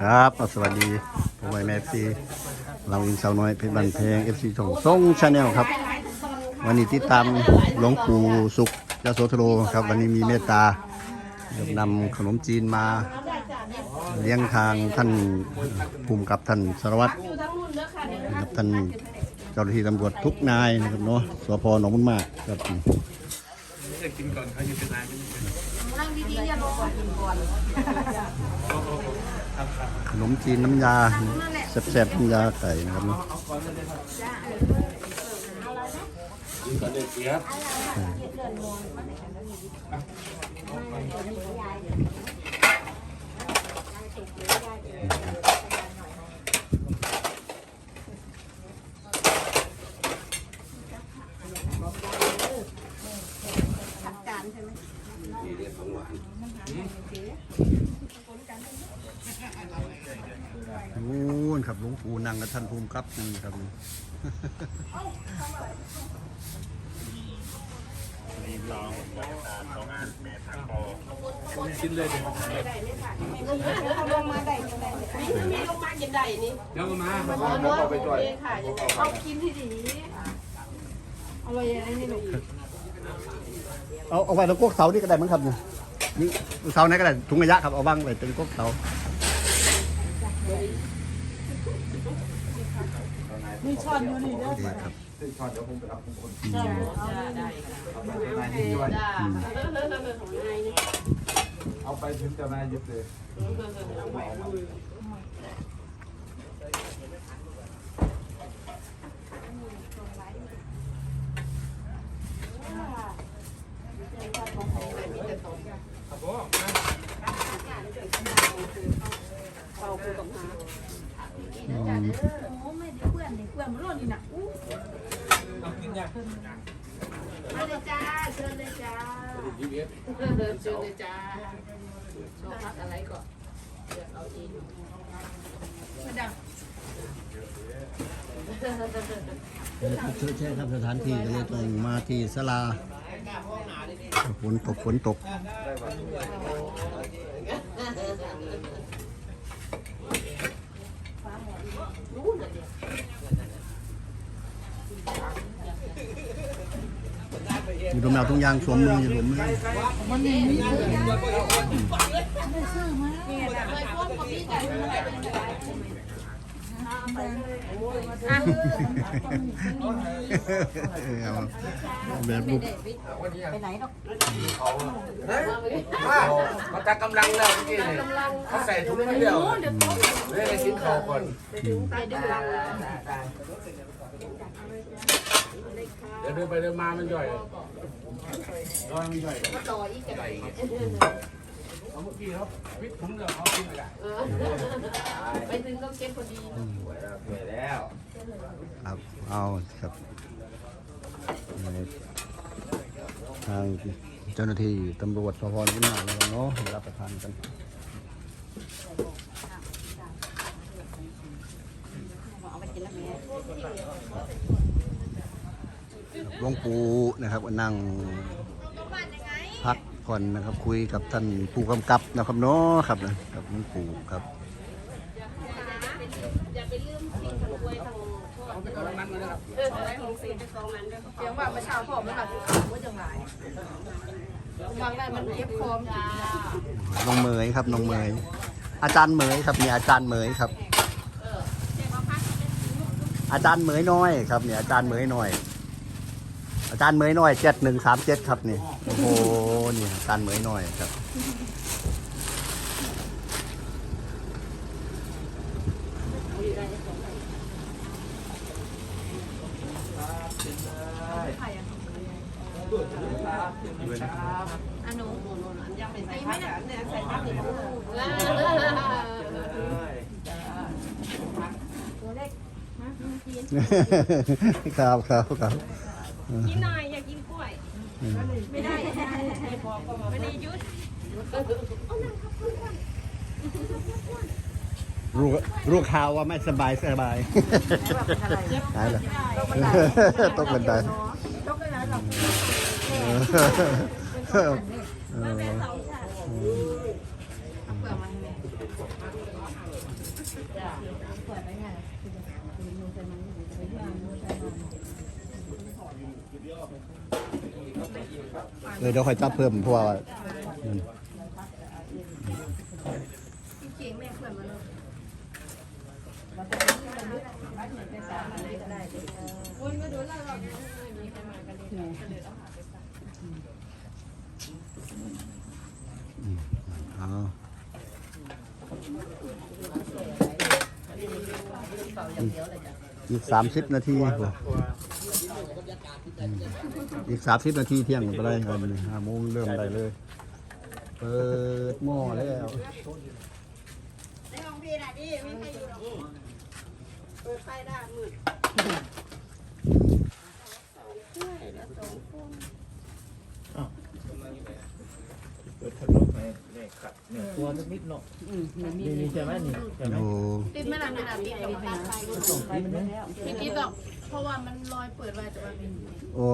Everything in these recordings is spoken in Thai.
ครับสวัสดีผมไอแมซีเราอินสาวน้อยเพชรบันเพลงเอฟซีส่งส่งชาแนลครับ วันนี้ติดตามหลวงปู่สุขยาโสธโรครับ วันนี้มีเมตตานำขนมจีนมาเลี้ยงทางท่านภูมิกับท่านสารวัตรนะครับท่านเจ้าหน้าที่ตำรวจทุกนายนะครับเนาะสพหนองบุญมากครับจะกินก่อนเขาอยู่เป็นนาน ไม่เป็นอย่าลงขนมจีนน้ำยาแซ่บๆน้ำยาไก่นะครับเนาะก่อนเด็กเสีย บโอ้นครับหลวงปู่นั่งกับท่านภูมิครับนี่ครับกินเลยเดี๋ยวลงมาได้ยังไงนี่มีลงมากินได้นี่เดี๋ยวมาเนาะโอเคค่ะยังไงเอากินที่ดีอร่อยยังไงนี่ลูกเอาเอาไว้ตรงกกเสานี่ก็ได้มั้งครับนี่นี่เสาไหนก็ได้ถุงระยะครับเอาวางไว้ตรงกกเสา มีช้อนอยู่นี่เด้อดีครับเอาไปถึงจะมาหยุดเลย อืม โอ้ไม่ได้ เพื่อนได้เพื่อนมันร้อนนี่น่ะอู้มาเลยจ้าเชิญเลยจ้ายี่สิบเอ็ดเชิญเลยจ้าชอบพักอะไรก่อนเดี๋ยวเอาเองมาดังใช่ครับสถานที่ก็เลยต้องมาที่ศาลาฝนตกฝนตก อยู่ตรงแนวตรงยางสวมมืออยู่หลุมเลยเอาแบบลูกเขาตักกำลังแล้วเมื่อกี้นี่เขาใส่ถุงไม่เดียวเลยไปกินข้าวก่อน เดี๋ยวเดินไปเดินมามันย่อยย่อยมันย่อยต่ออีกกันเอาเมื่อกี้เขาวิทย์ถุงเดียวเขากินอะไรไปถึงก็เก็บพอดีครับเอาครับทางเจ้าหน้าที่ตำรวจสพนิมานแล้วเนาะรับประทานกัน หลวงปู่นะครับนั่งพักผ่อนนะครับ คุยกับท่านผู้กำกับนะครับเนาะครับนะครับหลวงปู่ครับอย่าไปลืมสิ่งของไว้าพ่อเอาไปก่อนนั้นเลยนะครับเอออะไรของสิ่งไปกองนั้นด้วยเสียงว่าเมื่อเช้าพ่อมันแบบว่าจังไรวางได้มันเก็บคอมจ้าน้องเมยครับน้องเมย อาจารย์เมยครับเนี่ยอาจารย์เมยครับ อาจารย์เหมยน้อยครับเนี่ยอาจารย์เหมยน้อย อาจารย์เหมยน้อยเจ็ดหนึ่งสามเจ็ดครับนี่โอ้โหนี่อาจารย์เหมยน้อยครับอันนู้นอันยังเป็นไงไม่เนี่ยใส่ผ้าสีชมพูเล็ก ครับครับครับกินหน่อยอยากกินกล้วย ไม่ได้ไม่ได้ยุดรู้รู้ข่าวว่าไม่สบายสบายหายแล้วตกบันไดต้องไปแล้วหรอกเออ เออเปลือกมันเออเดี๋ยวค่อยจับเพิ่มเพราะว่าอืมเก่งแม่เอน มาเลยวนมาดูแล้วเราไม่มีใครมากันเลยก็เลยต้องหาไปสั่งเอาอีกสามสิบนาทีพออืมอีกสามสิบนาทีเที่ยงไปได้กันห้าโมงเริ่มได้เลย เปิดหม้อแล้วในห้องพี่น่ะดิไม่ใครอยู่หรอกเปิดไฟได้มืด เปิดทะลุให้ เนี่ยขัดเนี่ยตัวนิดๆเนาะนี่นี่ใช่ไหมนี่ใช่ไหมโอ้ติดไม่นานไม่นานติดติดตัดไฟส่งไปมันเนี่ยไม่ติดหรอกเพราะว่ามันลอยเปิดไว้แต่ว่าเป็นโอ้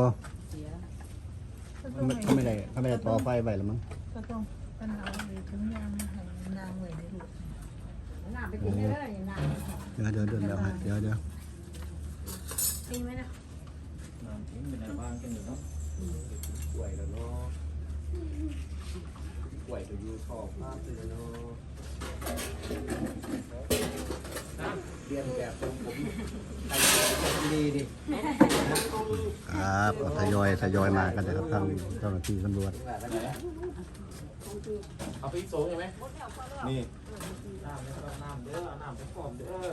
เขาไม่ได้เขาไม่ได้ต่อไฟไปแล้วมั้งก็ต้องปัญหาเลยถึงยางให้นางเลยลูกโอ้เดี๋ยวเดี๋ยวเดี๋ยวเดี๋ยวให้เดี๋ยวเดี๋ยวมีไหมนะน้ำทิ้งเป็นอะไรบ้างกันอยู่เนาะป่วยแล้วเนาะ ป่วยตัวยูชอบมากเลยเนาะเรียนแบบทรงผมดีดิครับเอาทยอยทยอยมากันนะครับทางเจ้าหน้าที่ตำรวจเอาไปโซ่ใช่ไหมนี่น้ำแล้วก็น้ำเด้อน้ำไปฟอมเด้อ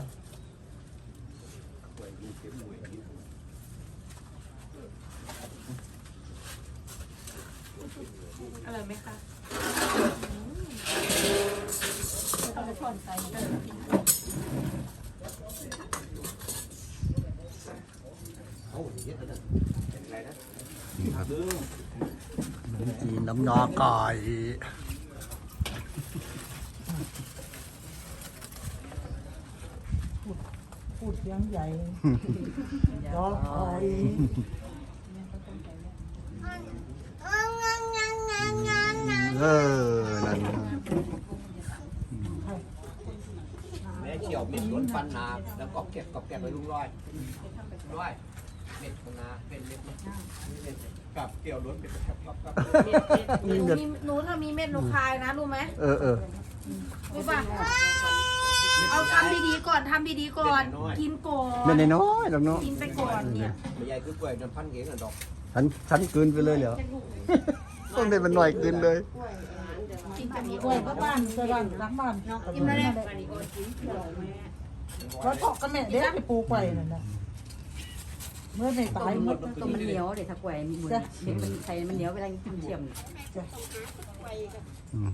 ป่วยยูเข็มหวยอะไรไหมคะ ขนมจีนน้ำยอไก่พูดเสียงใหญ่รอคอ เออ นั่นนะแม่เขี่ยวเม็ดล้วนฟันนาแล้วก็เก็บกับแก็บไปลุงร้อยร้อยเม็ดฟันนาเป็นเม็ดเม็ดกับเกี่ยวล้วนเป็นกับกับกับหนูมีหนูถ้ามีเม็ดหนูคายนะรู้ไหมเออเออรู้ป่ะเอาทำดีๆก่อนทำดีๆก่อน กินก่อนไม่ได้น้อยหรอกเนาะกินไปก่อนเนี่ยใหญ่คือกล้วยน้ำพันเองอะดอกฉันฉันกลืนไปเลยเหรอ ต้องได้มันหน่อยกลืนเลยกินแบบนี้กล้วยก็บ้านก็บ้านรักบ้านกินมาเลยเพราะทอกก็แม่เด็กไปปลูกไปนั่นนะเมื่อไม่ตายหมดตัวมันเหนียวเด็กถ้าแกว่มีเหมือนเด็กมันใส่มันเหนียวเวลากินเทียมอืม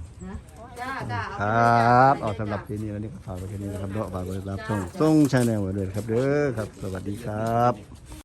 จ้าจ้าครับเอาสำหรับที่นี้แล้วนี่ก็ฝากไว้แค่นี้นะครับเนาะฝากไว้รับช่องส่งชาแนลไว้ด้วยครับเด้อครับ สวัสดีครับ